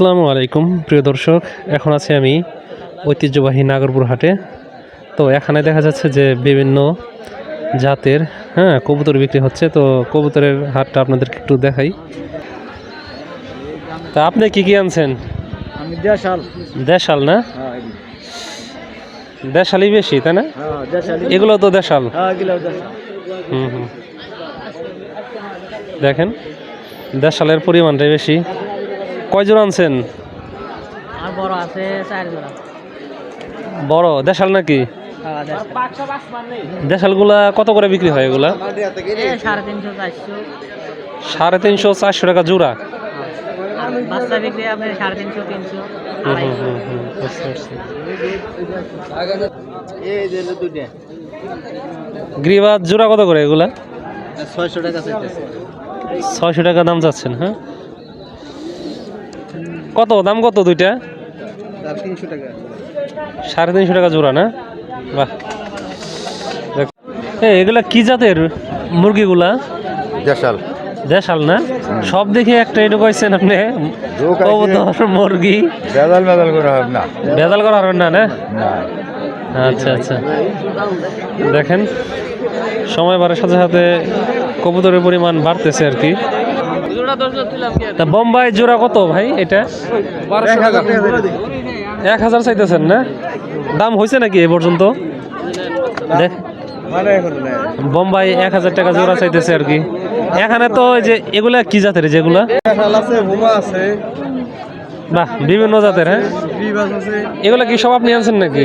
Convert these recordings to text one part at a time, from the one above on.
আসসালামু আলাইকুম প্রিয় দর্শক। এখন আছি আমি ঐতিহ্যবাহী নাগরপুর হাটে। তো এখানে দেখা যাচ্ছে যে বিভিন্ন জাতের হ্যাঁ কবুতর বিক্রি হচ্ছে। তো কবুতরের হাটটা আপনাদেরকে একটু দেখাই। তা আপনি কি কি আনছেন? আমি দেশাল। দেশাল না? হ্যাঁ দেশালই বেশি তাই না? হ্যাঁ এগুলো তো হ্যাঁ দেশাল। হুম হুম। দেখেন দেশালের পরিমাণটাই বেশি। কয় জোড়া আনছেন? আর বড় আছে চার জোড়া বড়? দেশাল নাকি? হ্যাঁ দেশালগুলা কত করে বিক্রি হয় এগুলা? সাড়ে তিনশো চারশো। টাকা জোড়া। যে দুইটা। গ্রিবাজ জোড়া কত করে এগুলা? ছয়শো ছয়শো টাকা দাম যাচ্ছেন হ্যাঁ? কত? দাম কত দুইটা? সাড়ে তিনশো টাকা জোড়া না? বাহ। এগুলা কি জাতের মুরগিগুলা? দেশাল। দেশাল না? সব দেখে একটা এটা কইছেন আপনি। কবুতর মুরগি। বেদাল বেদাল করে হবে না। বেদাল করা হবে না না? আচ্ছা আচ্ছা। দেখেন সময় বাড়ার সাথে সাথে কবুতরের পরিমাণ বাড়তেছে আর কি। তা বোম্বাই জোড়া কত ভাই এটা? এক হাজার। চাইতেছেন না? দাম হয়েছে নাকি এ পর্যন্ত? মানে বোম্বাই এক হাজার টাকা জোড়া চাইতেছে আর কি। এখানে তো ওই যে এগুলা কি জাতের যেগুলা? আছে বাহ বিভিন্ন জাতের হ্যাঁ? এগুলা কি সব আপনি আনছেন নাকি?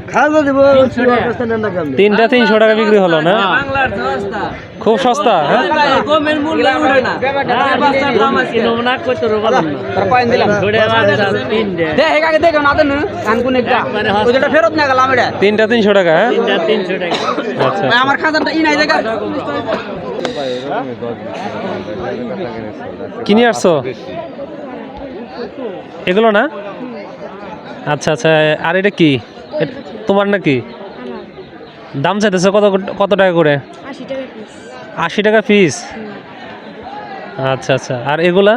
তিনটা তিনশো টাকা বিক্রি হলো না? খুব সস্তা হ্যাঁ? তিনটা। তিনশো টাকা হ্যাঁ? আচ্ছা। আমার খাজানটা ই নাই জায়গা কিনে আসছো? এগুলো না? আচ্ছা আচ্ছা আর এটা কি? তোমার নাকি? দাম চাইতেছে কত কত টাকা করে? আশি টাকা পিস আচ্ছা আচ্ছা। আর এগুলা?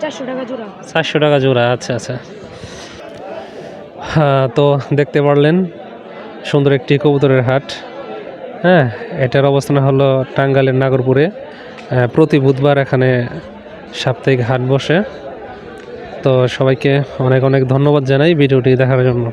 চারশো টাকা জোড়া। চারশো টাকা জোড়া আচ্ছা আচ্ছা। হ্যাঁ তো দেখতে পারলেন সুন্দর একটি কবুতরের হাট। হ্যাঁ এটার অবস্থান হলো টাঙ্গাইলের নাগরপুরে। প্রতি বুধবার এখানে সাপ্তাহিক হাট বসে। তো সবাইকে অনেক অনেক ধন্যবাদ জানাই ভিডিওটি দেখার জন্য।